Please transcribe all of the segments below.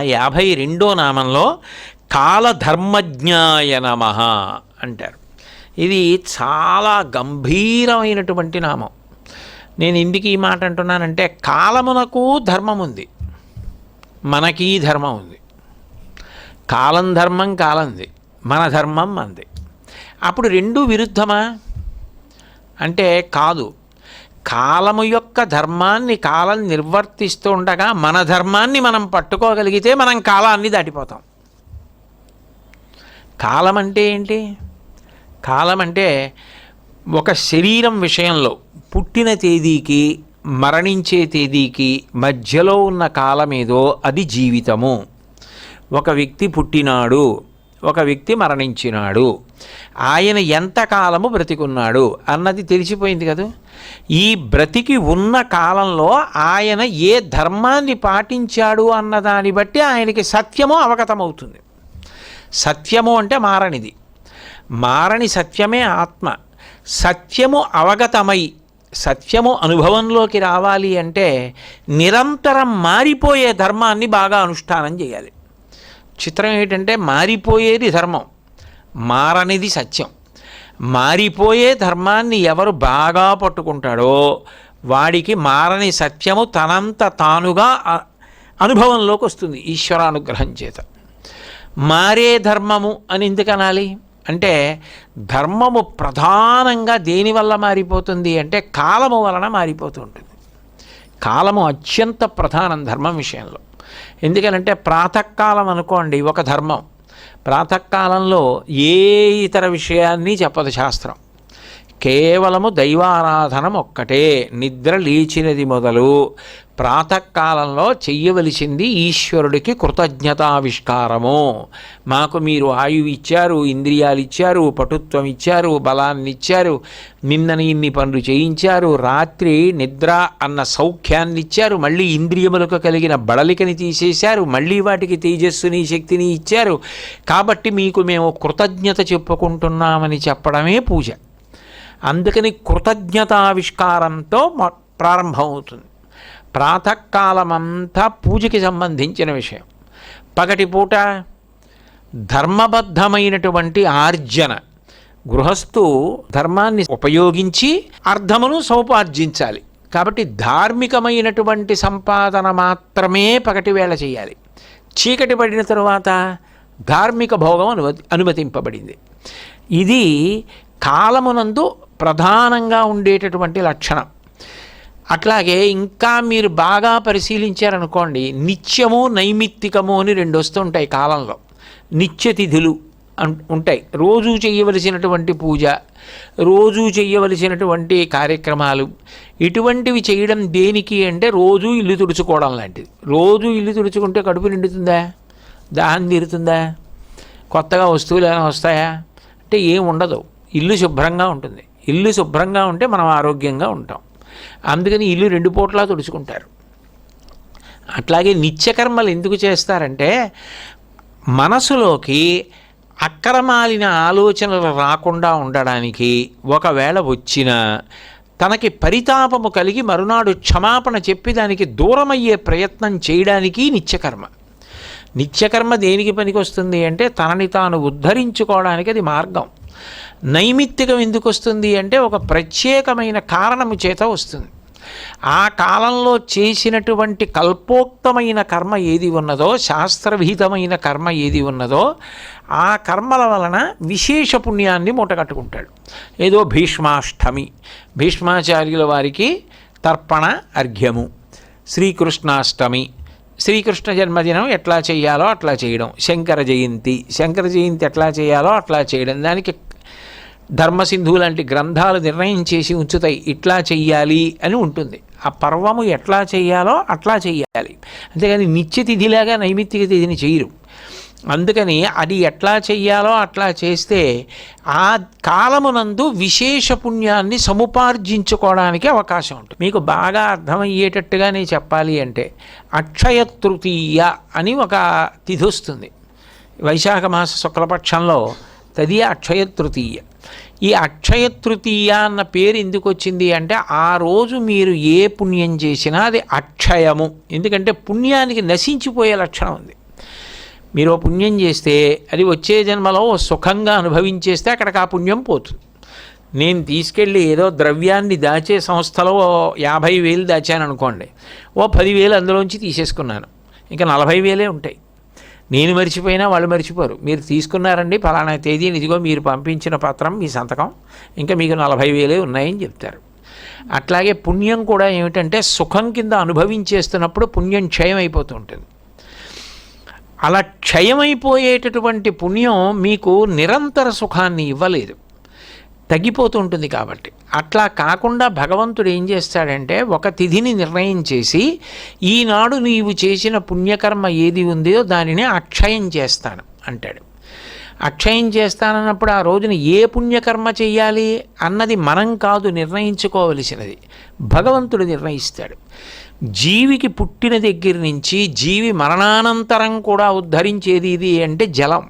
యాభై రెండో నామంలో కాలధర్మజ్ఞాయ నమ అంటారు. ఇది చాలా గంభీరమైనటువంటి నామం. నేను ఎందుకు ఈ మాట అంటున్నానంటే కాలమునకు ధర్మం ఉంది. మనకి ధర్మం ఉంది. కాలం ధర్మం కాలంది మన ధర్మం మనది అప్పుడు రెండు విరుద్ధమా? అంటే కాదు. కాలము యొక్క ధర్మాన్ని కాలం నిర్వర్తిస్తూ ఉండగా మన ధర్మాన్ని మనం పట్టుకోగలిగితే మనం కాలాన్ని దాటిపోతాం. కాలం అంటే ఏంటి? కాలం అంటే ఒక శరీరం విషయంలో పుట్టిన తేదీకి మరణించే తేదీకి మధ్యలో ఉన్న కాలం ఏదో అది జీవితము. ఒక వ్యక్తి పుట్టినాడు ఒక వ్యక్తి మరణించినాడు. ఆయన ఎంతకాలము బ్రతికున్నాడు అన్నది తెలిసిపోయింది కదా? ఈ బ్రతికి ఉన్న కాలంలో ఆయన ఏ ధర్మాన్ని పాటించాడు అన్నదాన్ని బట్టి ఆయనకి సత్యము అవగతమవుతుంది. సత్యము అంటే మారనిది. మారని సత్యమే ఆత్మ. సత్యము అవగతమై సత్యము అనుభవంలోకి రావాలి అంటే నిరంతరం మారిపోయే ధర్మాన్ని బాగా అనుష్ఠానం చేయాలి. చిత్రం ఏంటంటే మారిపోయేది ధర్మం. మారనిది సత్యం. మారిపోయే ధర్మాన్ని ఎవరు బాగా పట్టుకుంటాడో వాడికి మారని సత్యము తనంత తానుగా అనుభవంలోకి వస్తుంది ఈశ్వరానుగ్రహం చేత. మారే ధర్మము అని ఎందుకనాలి అంటే ధర్మము ప్రధానంగా దేనివల్ల మారిపోతుంది అంటే కాలము వలన మారిపోతూ ఉంటుంది. కాలము అత్యంత ప్రధానం ధర్మం విషయంలో. ఎందుకనంటే ప్రాతకాలం అనుకోండి ఒక ధర్మం. ప్రాతకాలంలో ఏ ఇతర విషయాన్ని చెప్పదు శాస్త్రం. కేవలము దైవారాధనం ఒక్కటే. నిద్ర లేచినది మొదలు. ప్రాతకాలంలో చెయ్యవలసింది ఈశ్వరుడికి కృతజ్ఞతావిష్కారము. మాకు మీరు ఆయువు ఇచ్చారు ఇంద్రియాలు ఇచ్చారు పటుత్వం ఇచ్చారు బలాన్ని ఇచ్చారు నిన్నని ఇన్ని పనులు చేయించారు రాత్రి నిద్ర అన్న సౌఖ్యాన్ని ఇచ్చారు మళ్ళీ ఇంద్రియములకు కలిగిన బడలికని తీసేశారు మళ్ళీ వాటికి తేజస్సుని శక్తిని ఇచ్చారు. కాబట్టి మీకు మేము కృతజ్ఞత చెప్పుకుంటున్నామని చెప్పడమే పూజ. అందుకని కృతజ్ఞతావిష్కారంతో మొ- ప్రారంభమవుతుంది. ప్రాతకాలమంతా పూజకి సంబంధించిన విషయం. పగటిపూట ధర్మబద్ధమైనటువంటి ఆర్జన. గృహస్థు ధర్మాన్ని ఉపయోగించి అర్థమును సముపార్జించాలి. కాబట్టి ధార్మికమైనటువంటి సంపాదన మాత్రమే పగటి వేళ చేయాలి. చీకటి పడిన తరువాత ధార్మిక భోగం అనుమతి అనుమతింపబడింది. ఇది కాలమునందు ప్రధానంగా ఉండేటటువంటి లక్షణం. అట్లాగే ఇంకా మీరు బాగా పరిశీలించారనుకోండి నిత్యము నైమిత్తికము అని రెండు వస్తుంటాయి కాలంలో. నిత్యతిథులు ఉంటాయి. రోజు చేయవలసినటువంటి పూజ రోజు చేయవలసినటువంటి కార్యక్రమాలు ఇటువంటివి చేయడం దేనికి అంటే రోజు ఇల్లు తుడుచుకోవడం లాంటిది. రోజు ఇల్లు తుడుచుకుంటే కడుపు నిండుతుందా? దాహం తీరుతుందా? కొత్తగా వస్తువులు ఏమైనా వస్తాయా? అంటే ఏం ఉండదు. ఇల్లు శుభ్రంగా ఉంటుంది. ఇల్లు శుభ్రంగా ఉంటే మనం ఆరోగ్యంగా ఉంటాం. అందుకని ఇల్లు రెండు పూట్లా తుడుచుకుంటారు. అట్లాగే నిత్యకర్మలు ఎందుకు చేస్తారంటే మనసులోకి అక్రమాలిన ఆలోచనలు రాకుండా ఉండడానికి ఒకవేళ వచ్చిన తనకి పరితాపము కలిగి మరునాడు క్షమాపణ చెప్పి దానికి దూరమయ్యే ప్రయత్నం చేయడానికి నిత్యకర్మ. నిత్యకర్మ దేనికి పనికొస్తుంది అంటే తనని తాను ఉద్ధరించుకోవడానికి అది మార్గం. నైమిత్తికం ఎందుకు వస్తుంది అంటే ఒక ప్రత్యేకమైన కారణము చేత వస్తుంది. ఆ కాలంలో చేసినటువంటి కల్పోక్తమైన కర్మ ఏది ఉన్నదో శాస్త్రవిహితమైన కర్మ ఏది ఉన్నదో ఆ కర్మల వలన విశేష పుణ్యాన్ని మూటగట్టుకుంటాడు ఏదో భీష్మాష్టమి. భీష్మాచార్యుల వారికి తర్పణ అర్ఘ్యము. శ్రీకృష్ణాష్టమి. శ్రీకృష్ణ జన్మదినం ఎట్లా చేయాలో అట్లా చేయడం. శంకర జయంతి. శంకర జయంతి ఎట్లా చేయాలో అట్లా చేయడం. దానికి ధర్మసింధు లాంటి గ్రంథాలు నిర్ణయం చేసి ఉంచుతాయి. ఇట్లా చెయ్యాలి అని ఉంటుంది. ఆ పర్వము ఎట్లా చేయాలో అట్లా చెయ్యాలి. అంతేగాని నిత్య తిథిలాగా నైమిత్తిక తిథిని చేయరు. అందుకని అది ఎట్లా చెయ్యాలో అట్లా చేస్తే ఆ కాలమునందు విశేష పుణ్యాన్ని సముపార్జించుకోవడానికి అవకాశం ఉంటుంది. మీకు బాగా అర్థమయ్యేటట్టుగా నేను చెప్పాలి అంటే అక్షయ తృతీయ అని ఒక తిథి వస్తుంది. వైశాఖ మాస శుక్లపక్షంలో తది అక్షయ తృతీయ. ఈ అక్షయ తృతీయ అన్న పేరు ఎందుకు వచ్చింది అంటే ఆ రోజు మీరు ఏ పుణ్యం చేసినా అది అక్షయము. ఎందుకంటే పుణ్యానికి నశించిపోయే లక్షణం ఉంది. మీరు ఓ పుణ్యం చేస్తే అది వచ్చే జన్మలో ఓ సుఖంగా అనుభవించేస్తే అక్కడికి ఆ పుణ్యం పోతుంది. నేను తీసుకెళ్ళి ఏదో ద్రవ్యాన్ని దాచే సంస్థలో యాభై వేలు దాచాను అనుకోండి. ఓ పదివేలు అందులోంచి తీసేసుకున్నాను. ఇంకా నలభై వేలే ఉంటాయి. నేను మర్చిపోయినా వాళ్ళు మర్చిపోరు. మీరు తీసుకున్నారండి ఫలానా తేదీని ఇదిగో మీరు పంపించిన పత్రం మీ సంతకం ఇంకా మీకు నలభై వేలే ఉన్నాయని చెప్తారు. అట్లాగే పుణ్యం కూడా ఏమిటంటే సుఖం కింద అనుభవించేస్తున్నప్పుడు పుణ్యం క్షయం అయిపోతూ ఉంటుంది. అలా క్షయమైపోయేటటువంటి పుణ్యం మీకు నిరంతర సుఖాన్ని ఇవ్వలేదు. తగ్గిపోతూ ఉంటుంది కాబట్టి. అట్లా కాకుండా భగవంతుడు ఏం చేస్తాడంటే ఒక తిథిని నిర్ణయం చేసి ఈనాడు నీవు చేసిన పుణ్యకర్మ ఏది ఉందో దానిని అక్షయం చేస్తాను అంటాడు. అక్షయం చేస్తానన్నప్పుడు ఆ రోజున ఏ పుణ్యకర్మ చెయ్యాలి అన్నది మనం కాదు నిర్ణయించుకోవలసినది. భగవంతుడు నిర్ణయిస్తాడు. జీవికి పుట్టిన దగ్గర నుంచి జీవి మరణానంతరం కూడా ఉద్ధరించేది ఇది అంటే జలం.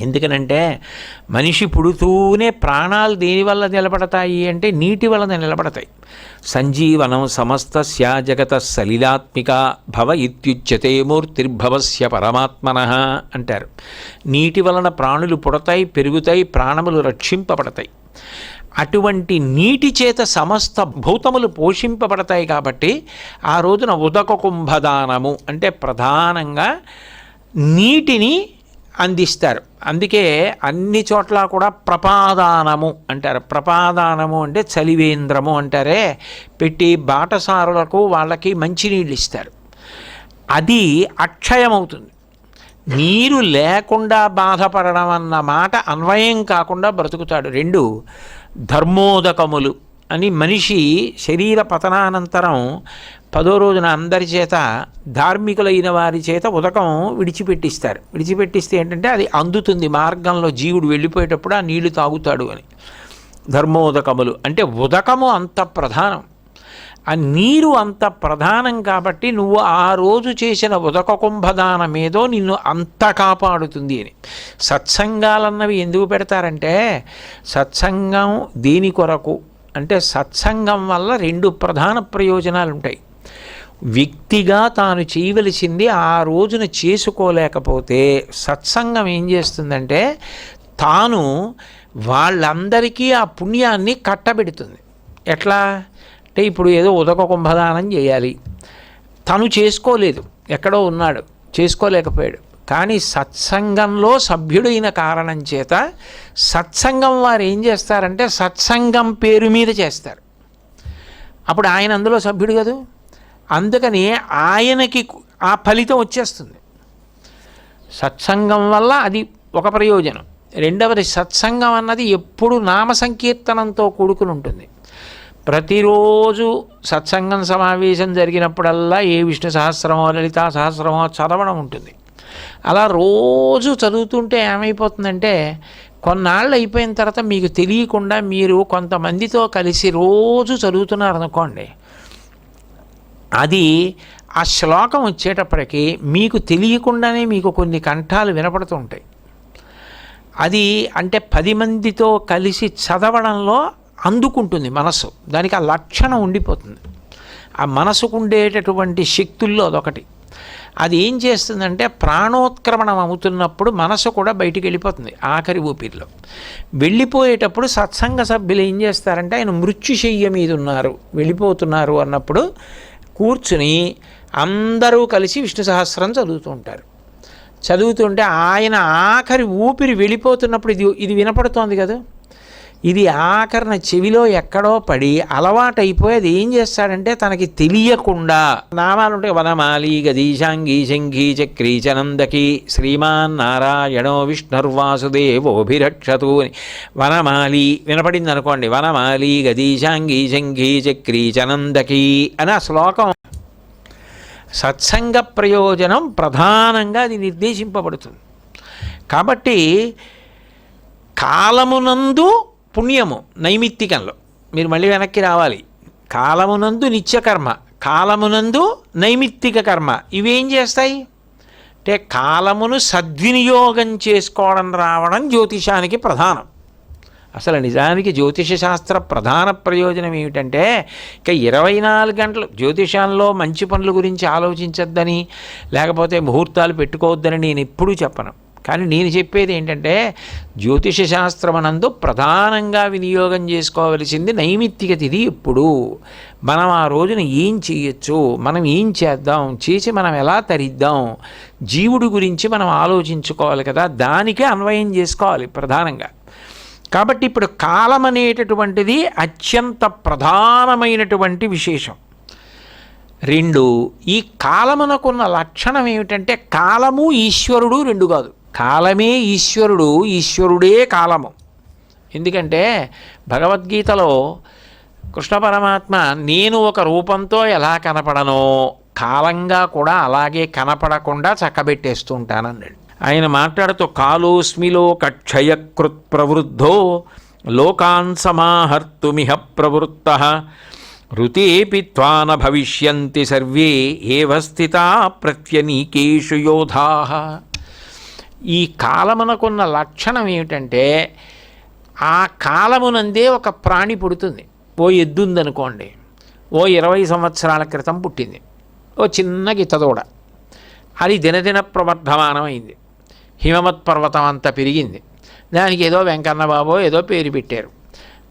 ఎందుకనంటే మనిషి పుడుతూనే ప్రాణాలు దేనివల్ల నిలబడతాయి అంటే నీటి వలన నిలబడతాయి. సంజీవనం సమస్త జగత సలిలాత్మిక భవ ఇత్యుచ్యతే మూర్తిర్భవస్య పరమాత్మన అంటారు. నీటి వలన ప్రాణులు పుడతాయి పెరుగుతాయి ప్రాణములు రక్షింపబడతాయి. అటువంటి నీటి చేత సమస్త భూతములు పోషింపబడతాయి కాబట్టి ఆ రోజున ఉదక కుంభదానము అంటే ప్రధానంగా నీటిని అందిస్తారు. అందుకే అన్ని చోట్ల కూడా ప్రపాదానము అంటారు. ప్రపాదానము అంటే చలివేంద్రము అంటారే. పెట్టి బాటసారులకు వాళ్ళకి మంచినీళ్ళు ఇస్తారు అది అక్షయమవుతుంది. నీరు లేకుండా బాధపడడం అన్న మాట అన్వయం కాకుండా బ్రతుకుతాడు. రెండు ధర్మోదకములు అని మనిషి శరీర పతనానంతరం పదో రోజున అందరి చేత ధార్మికులైన వారి చేత ఉదకం విడిచిపెట్టిస్తారు. విడిచిపెట్టిస్తే ఏంటంటే అది అందుతుంది మార్గంలో జీవుడు వెళ్ళిపోయేటప్పుడు ఆ నీళ్ళు తాగుతాడు అని. ధర్మోదకములు. అంటే ఉదకము అంత ప్రధానం. ఆ నీరు అంత ప్రధానం కాబట్టి నువ్వు ఆ రోజు చేసిన ఉదక కుంభదానం ఏదో నిన్ను అంత కాపాడుతుంది అని. సత్సంగాలన్నవి ఎందుకు పెడతారంటే సత్సంగం దేని కొరకు? అంటే సత్సంగం వల్ల రెండు ప్రధాన ప్రయోజనాలు ఉంటాయి వ్యక్తిగా తాను చేయవలసింది ఆ రోజున చేసుకోలేకపోతే సత్సంగం ఏం చేస్తుందంటే తాను వాళ్ళందరికీ ఆ పుణ్యాన్ని కట్టబెడుతుంది. ఎట్లా? అంటే ఇప్పుడు ఏదో ఉదక కుంభదానం చేయాలి. తను చేసుకోలేదు. ఎక్కడో ఉన్నాడు. చేసుకోలేకపోయాడు. కానీ సత్సంగంలో సభ్యుడైన కారణం చేత సత్సంగం వారు ఏం చేస్తారంటే సత్సంగం పేరు మీద చేస్తారు. అప్పుడు ఆయన అందులో సభ్యుడు కదా? అందుకని ఆయనకి ఆ ఫలితం వచ్చేస్తుంది. సత్సంగం వల్ల అది ఒక ప్రయోజనం. రెండవది సత్సంగం అన్నది ఎప్పుడు నామ సంకీర్తనంతో కూడుకుని ఉంటుంది. ప్రతిరోజు సత్సంగం సమావేశం జరిగినప్పుడల్లా ఏ విష్ణు సహస్రమో లలితా సహస్రమో చదవడం ఉంటుంది. అలా రోజు చదువుతుంటే ఏమైపోతుందంటే కొన్నాళ్ళు అయిపోయిన తర్వాత మీకు తెలియకుండా మీరు కొంతమందితో కలిసి రోజు చదువుతున్నారు అనుకోండి అది ఆ శ్లోకం వచ్చేటప్పటికి మీకు తెలియకుండానే మీకు కొన్ని కంఠాలు వినపడుతూ ఉంటాయి అది అంటే పది మందితో కలిసి చదవడంలో అందుకుంటుంది మనసు దానికి ఆ లక్షణం ఉండిపోతుంది. ఆ మనసుకు ఉండేటటువంటి శక్తుల్లో అదొకటి. అది ఏం చేస్తుందంటే ప్రాణోత్క్రమణం అవుతున్నప్పుడు మనసు కూడా బయటికి వెళ్ళిపోతుంది ఆఖరి ఊపిరిలో. వెళ్ళిపోయేటప్పుడు సత్సంగ సభ్యులు ఏం చేస్తారంటే ఆయన మృత్యుశయ్య మీద ఉన్నారు వెళ్ళిపోతున్నారు అన్నప్పుడు కూర్చుని అందరూ కలిసి విష్ణు సహస్రం చదువుతూ ఉంటారు. చదువుతుంటే ఆయన ఆఖరి ఊపిరి వెళ్ళిపోతున్నప్పుడు ఇది ఇది వినపడుతోంది కదా? ఇది ఆఖరణ చెవిలో ఎక్కడో పడి అలవాటైపోయి అది ఏం చేస్తాడంటే తనకి తెలియకుండా నామాలు వనమాలి గదీశాంగి శంఖి చక్రీ చనందకి శ్రీమాన్ నారాయణో విష్ణుర్వాసుదేవోభిరక్షతు అని. వనమాలి వినపడింది అనుకోండి వనమాలి గదీశాంగి శంఘీ చక్రీ చనందకి అని ఆ శ్లోకం. సత్సంగ ప్రయోజనం ప్రధానంగా అది నిర్దేశింపబడుతుంది. కాబట్టి కాలమునందు పుణ్యము నైమిత్తికంలో. మీరు మళ్ళీ వెనక్కి రావాలి. కాలమునందు నిత్యకర్మ కాలమునందు నైమిత్తిక కర్మ ఇవేం చేస్తాయి? అంటే కాలమును సద్వినియోగం చేసుకోవడం రావడం జ్యోతిషానికి ప్రధానం. అసలు నిజానికి జ్యోతిష శాస్త్ర ప్రధాన ప్రయోజనం ఏమిటంటే ఇక ఇరవై నాలుగు గంటలు జ్యోతిషాల్లో మంచి పనుల గురించి ఆలోచించొద్దని లేకపోతే ముహూర్తాలు పెట్టుకోవద్దని నేను ఎప్పుడూ చెప్పను. కానీ నేను చెప్పేది ఏంటంటే జ్యోతిష శాస్త్రమనందు ప్రధానంగా వినియోగం చేసుకోవలసింది నైమిత్తిక తిథి ఎప్పుడు. మనం ఆ రోజున ఏం చేయొచ్చు? మనం ఏం చేద్దాం? చేసి మనం ఎలా తరిద్దాం? జీవుడి గురించి మనం ఆలోచించుకోవాలి కదా? దానికే అన్వయం చేసుకోవాలి ప్రధానంగా. కాబట్టి ఇప్పుడు కాలం అనేటటువంటిది అత్యంత ప్రధానమైనటువంటి విశేషం. రెండు ఈ కాలమునకున్న లక్షణం ఏమిటంటే కాలము ఈశ్వరుడు రెండు కాదు. కాలమే ఈశ్వరుడు ఈశ్వరుడే కాలము. ఎందుకంటే భగవద్గీతలో కృష్ణ పరమాత్మ నేను ఒక రూపంతో ఎలా కనపడనో కాలంగా కూడా అలాగే కనపడకుండా చక్కబెట్టేస్తూ ఉంటానన్నాడు. ఆయన మాట్లాడుతూ కాలోస్మిలో కక్షయకృత్ ప్రవృద్ధో లోకాన్ సమాహర్తుమిహ ప్రవృత్త రుతేపి త్వాన భవిష్యంతి సర్వే ఏవ స్థితా ప్రత్యనీకేషు యోధా. ఈ కాలమునకున్న లక్షణం ఏమిటంటే ఆ కాలమునందే ఒక ప్రాణి పుడుతుంది. ఓ ఎద్దు ఉందనుకోండి ఓ ఇరవై సంవత్సరాల క్రితం పుట్టింది. ఓ చిన్న గిత్తదూడ. అది దినదిన ప్రవర్ధమానమైంది. హిమవత్ పర్వతం అంతా పెరిగింది. దానికి ఏదో వెంకన్న బాబో ఏదో పేరు పెట్టారు.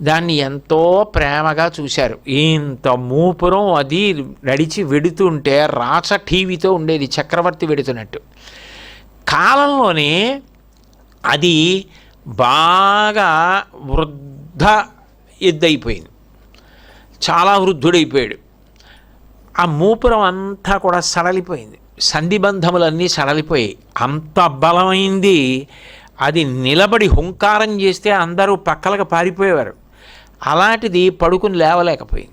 దాన్ని ఎంతో ప్రేమగా చూశారు. ఇంత మూపురం అది నడిచి వెడుతుంటే రాచ టీవీతో ఉండేది చక్రవర్తి వెడుతున్నట్టు. కాలంలోనే అది బాగా వృద్ధ ఎద్దయిపోయింది. చాలా వృద్ధుడైపోయాడు. ఆ మూపురం అంతా కూడా సడలిపోయింది. సంధిబంధములన్నీ సడలిపోయాయి. అంత బలమైంది అది నిలబడి హుంకారం చేస్తే అందరూ పక్కలకు పారిపోయేవారు. అలాంటిది పడుకుని లేవలేకపోయింది.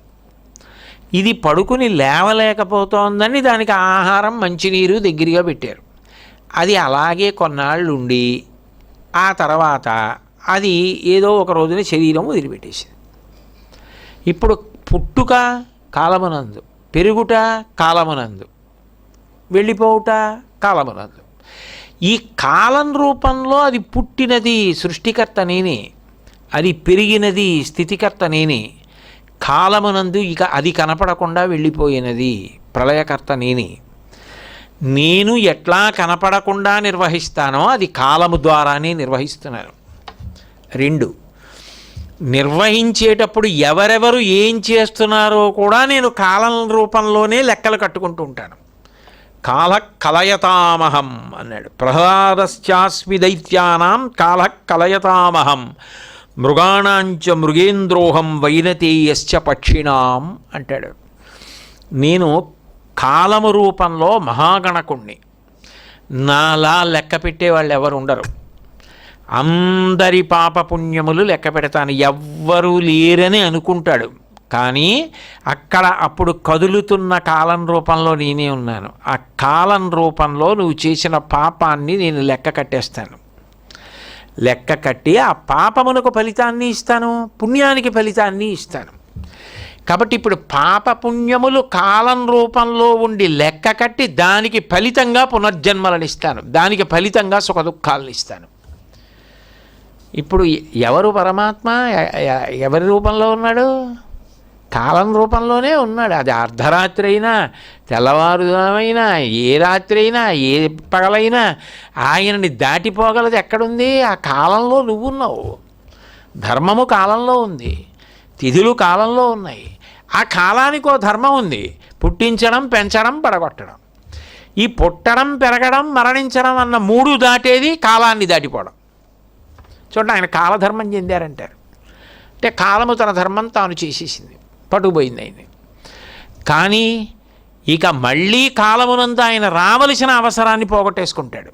ఇది పడుకుని లేవలేకపోతోందని దానికి ఆహారం మంచినీరు దగ్గరగా పెట్టారు. అది అలాగే కొన్నాళ్ళు ఉండి ఆ తర్వాత అది ఏదో ఒక రోజున శరీరం వదిలిపెట్టేసింది. ఇప్పుడు పుట్టుక కాలమునందు పెరుగుట కాలమునందు వెళ్ళిపోవుట కాలమునందు. ఈ కాలం రూపంలో అది పుట్టినది సృష్టికర్త నేనే అది పెరిగినది స్థితికర్త నేనే కాలమునందు ఇక అది కనపడకుండా వెళ్ళిపోయినది ప్రళయకర్త నేనే. నేను ఎట్లా కనపడకుండా నిర్వహిస్తానో అది కాలము ద్వారానే నిర్వహిస్తున్నారు. రెండు నిర్వహించేటప్పుడు ఎవరెవరు ఏం చేస్తున్నారో కూడా నేను కాలం రూపంలోనే లెక్కలు కట్టుకుంటూ ఉంటాను. కాల కలయతామహం అన్నాడు. ప్రహ్లాదశ్చాస్మి దైత్యానాం కాల కలయతామహం. మృగాణాంచ మృగేంద్రోహం వైనతేయశ్చ పక్షిణాం అంటాడు. నేను కాలము రూపంలో మహాగణకుణ్ణి. నాలా లెక్క పెట్టేవాళ్ళు ఎవరు ఉండరు. అందరి పాపపుణ్యములు లెక్క పెడతాను. ఎవ్వరూ లేరని అనుకుంటాడు. కానీ అక్కడ అప్పుడు కదులుతున్న కాలం రూపంలో నేనే ఉన్నాను. ఆ కాలం రూపంలో నువ్వు చేసిన పాపాన్ని నేను లెక్క కట్టేస్తాను. లెక్క కట్టి ఆ పాపమునకు ఫలితాన్ని ఇస్తాను. పుణ్యానికి ఫలితాన్ని ఇస్తాను. కాబట్టి ఇప్పుడు పాప పుణ్యములు కాలం రూపంలో ఉండి లెక్క కట్టి దానికి ఫలితంగా పునర్జన్మలను ఇస్తాను దానికి ఫలితంగా సుఖ దుఃఖాలను ఇస్తాను ఇప్పుడు ఎవరు పరమాత్మ? ఎ- ఎవరి రూపంలో ఉన్నాడు? కాలం రూపంలోనే ఉన్నాడు. అది అర్ధరాత్రి అయినా తెల్లవారుజామైనా ఏ రాత్రి అయినా ఏ పగలైనా ఆయనని దాటిపోగలది ఎక్కడుంది? ఆ కాలంలో నువ్వున్నావు. ధర్మము కాలంలో ఉంది. తిథులు కాలంలో ఉన్నాయి. ఆ కాలానికి ఓ ధర్మం ఉంది. పుట్టించడం పెంచడం పడగొట్టడం. ఈ పుట్టడం పెరగడం మరణించడం అన్న మూడు దాటేది కాలాన్ని దాటిపోవడం. చూడండి ఆయన కాలధర్మం చెందారంటారు. అంటే కాలము తన ధర్మం తాను చేసేసింది. పట్టుకుపోయింది అయింది కానీ ఇక మళ్ళీ కాలమునంతా ఆయన రావలసిన అవసరాన్ని పోగొట్టేసుకుంటాడు.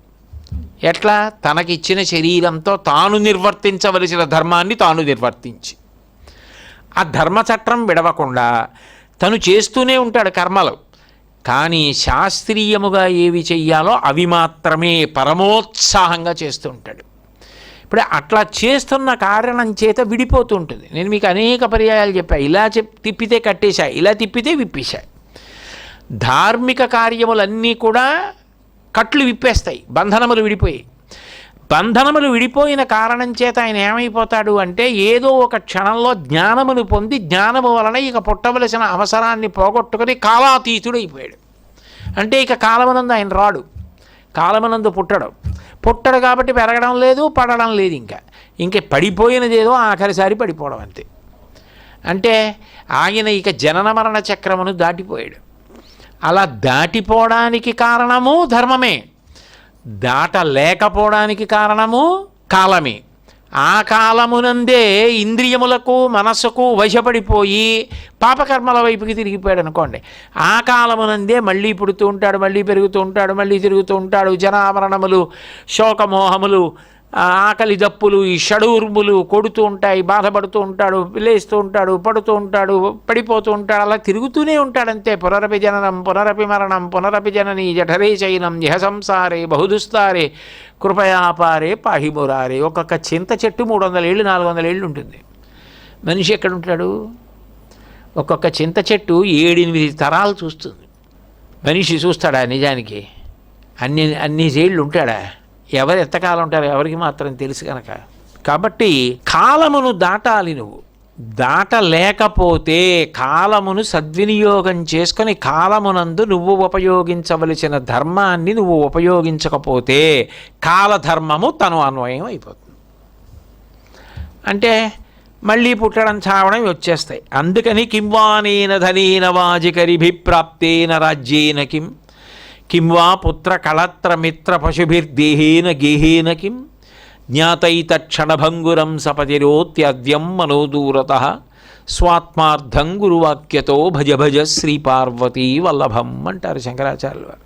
ఎట్లా? తనకిచ్చిన శరీరంతో తాను నిర్వర్తించవలసిన ధర్మాన్ని తాను నిర్వర్తించి. ఆ ధర్మచట్రం విడవకుండా తను చేస్తూనే ఉంటాడు కర్మలు. కానీ శాస్త్రీయముగా ఏవి చెయ్యాలో అవి మాత్రమే పరమోత్సాహంగా చేస్తూ ఉంటాడు. ఇప్పుడు అట్లా చేస్తున్న కారణం చేత విడిపోతూ ఉంటుంది. నేను మీకు అనేక పర్యాయాలు చెప్పా. ఇలా చెప్ తిప్పితే కట్టేశా ఇలా తిప్పితే విప్పేశా. ధార్మిక కార్యములన్నీ కూడా కట్లు విప్పేస్తాయి బంధనములు విడిపోయి. బంధనములు విడిపోయిన కారణం చేత ఆయన ఏమైపోతాడు అంటే ఏదో ఒక క్షణంలో జ్ఞానమును పొంది జ్ఞానము వలన ఇక పుట్టవలసిన అవసరాన్ని పోగొట్టుకుని కాలాతీతుడైపోయాడు. అంటే ఇక కాలమనందు ఆయన రాడు. కాలమనందు పుట్టడు. పుట్టడు కాబట్టి పెరగడం లేదు పడడం లేదు ఇంకా. ఇంక పడిపోయినదేదో ఆఖరిసారి పడిపోవడం అంతే. అంటే ఆయన ఇక జనన మరణ చక్రమును దాటిపోయాడు. అలా దాటిపోవడానికి కారణము ధర్మమే. దాటలేకపోవడానికి కారణము కాలమే. ఆ కాలమునందే ఇంద్రియములకు మనస్సుకు వశపడిపోయి పాపకర్మల వైపుకి తిరిగిపోయాడు అనుకోండి. ఆ కాలమునందే మళ్ళీ పుడుతూ ఉంటాడు మళ్ళీ పెరుగుతూ ఉంటాడు మళ్ళీ తిరుగుతూ ఉంటాడు. జనామరణములు శోకమోహములు ఆకలి దప్పులు ఈ షడూర్ములు కొడుతూ ఉంటాయి బాధపడుతూ ఉంటాడు లేస్తూ ఉంటాడు పడుతూ ఉంటాడు పడిపోతూ ఉంటాడు అలా తిరుగుతూనే ఉంటాడంతే పునరపి జననం పునరపి మరణం పునరపి జనని జఠరే చైనం ఇహ సంసారే బహుదుస్తారే కృపయాపారే పాహిమురారే. ఒక్కొక్క చింత చెట్టు మూడు వందల ఏళ్ళు నాలుగు వందల ఏళ్ళు ఉంటుంది. మనిషి ఎక్కడ ఉంటాడు ఒక్కొక్క చింత చెట్టు ఏడెనిమిది తరాలు చూస్తుంది. మనిషి చూస్తాడా నిజానికి? అన్ని అన్ని ఏళ్ళు ఉంటాడా ఎవరు ఎంతకాలం ఉంటారు ఎవరికి మాత్రం తెలుసు కనుక కాబట్టి కాలమును దాటాలి నువ్వు. దాటలేకపోతే కాలమును సద్వినియోగం చేసుకొని కాలమునందు నువ్వు ఉపయోగించవలసిన ధర్మాన్ని నువ్వు ఉపయోగించకపోతే కాలధర్మము తను అన్వయం అయిపోతుంది అంటే మళ్ళీ పుట్టడం చావడం వచ్చేస్తాయి. అందుకని కింవానీన ధనీన వాజికరిభిప్రాప్తేన రాజ్యేన కిం కిం వా పుత్ర కళత్రమిత్ర పశుభిర్దేహేన గేహేన కిం జ్ఞాతైతక్షణభంగురం సపతిరోత్యద్యం మనోదూరత స్వాత్మార్థం గురువాక్యతో భజ భజ శ్రీ పార్వతీ వల్లభం అంటారు శంకరాచార్యులు వారు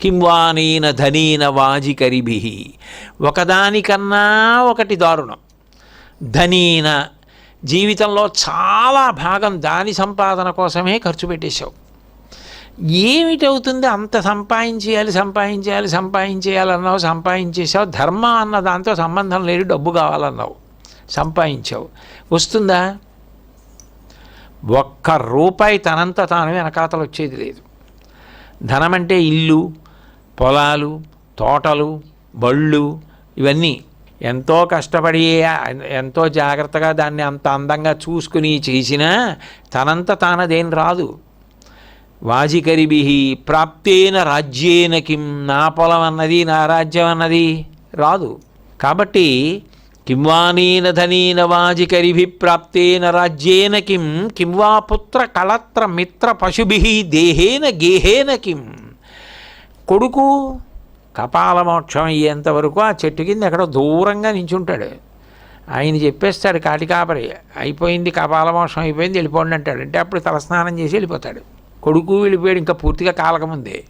కిం వానేన ధనేన వాజికరిభి ఒకదానికన్నా ఒకటి దారుణం. ధనీన జీవితంలో చాలా భాగం దాని సంపాదన కోసమే ఖర్చు పెట్టేశావు. ఏమిటవుతుంది? అంత సంపాదించేయాలి సంపాదించేయాలి సంపాదించేయాలన్నావు సంపాదించేసావు ధర్మ అన్న దాంతో సంబంధం లేదు డబ్బు కావాలన్నావు. సంపాదించావు. వస్తుందా? ఒక్క రూపాయి తనంత తాను వెనకాతలు వచ్చేది లేదు. ధనం అంటే ఇల్లు పొలాలు తోటలు బళ్ళు ఇవన్నీ. ఎంతో కష్టపడి ఎంతో జాగ్రత్తగా దాన్ని అంత అందంగా చూసుకుని చేసినా తనంత తానదేం రాదు. వాజికరిభి ప్రాప్తేన రాజ్యేన కిం నా పొలం అన్నది నా రాజ్యం అన్నది రాదు. కాబట్టి కింవానీన ధనీన వాజికరిభి ప్రాప్తేన రాజ్యేన కిం కింవా పుత్ర కళత్ర మిత్ర పశుభి దేహేన గేహేన కిం. కొడుకు కపాలమోక్షం అయ్యేంత వరకు ఆ చెట్టు కింద ఎక్కడో దూరంగా నించుంటాడు. ఆయన చెప్పేస్తాడు కాటికాపరి అయిపోయింది కపాలమోక్షం అయిపోయింది వెళ్ళిపోండి అంటాడు. అంటే అప్పుడు తలస్నానం చేసి వెళ్ళిపోతాడు. కొడుకు వెళ్ళిపోయాడు ఇంకా పూర్తిగా కాలకముందే.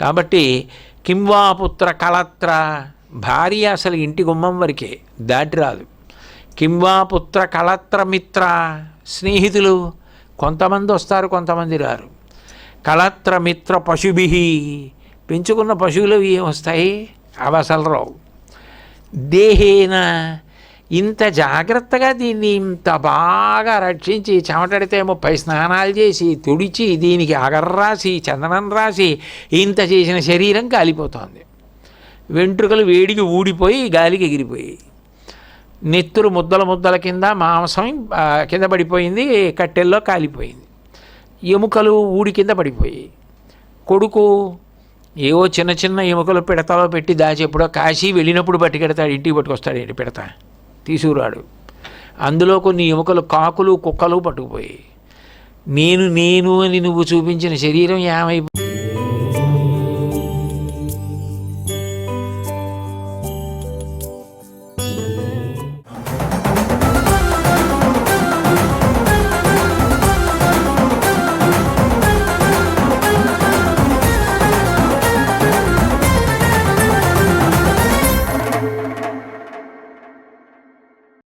కాబట్టి కింవా పుత్ర కళత్ర భార్య అసలు ఇంటి గుమ్మం వరకే దాటి రాదు. కింవా పుత్ర కళత్ర మిత్ర స్నేహితులు కొంతమంది వస్తారు కొంతమంది రారు. కళత్ర మిత్ర పశుభి పెంచుకున్న పశువులు ఏం వస్తాయి? అవి అసలు రావు. దేహేన ఇంత జాగ్రత్తగా దీన్ని ఇంత బాగా రక్షించి చెమటడితే ముప్పై స్నానాలు చేసి తుడిచి దీనికి అగర్ రాసి చందనం రాసి ఇంత చేసిన శరీరం కాలిపోతోంది. వెంట్రుకలు వేడికి ఊడిపోయి గాలికి ఎగిరిపోయి. నెత్తురు ముద్దల ముద్దల కింద మాంసం కింద పడిపోయింది కట్టెల్లో కాలిపోయింది. ఎముకలు ఊడి కింద పడిపోయి. కొడుకు ఏవో చిన్న చిన్న ఎముకలు పిడతలో పెట్టి దాచి ఎప్పుడో కాశీ వెళ్ళినప్పుడు పట్టుకెడతాడు ఇంటికి పట్టుకొస్తాడు ఏంటి పిడత? తీసుకురాడు. అందులో కొన్ని ఎముకలు కాకులు కుక్కలు పట్టుకుపోయి నేను నేను అని నువ్వు చూపించిన శరీరం ఏమైపో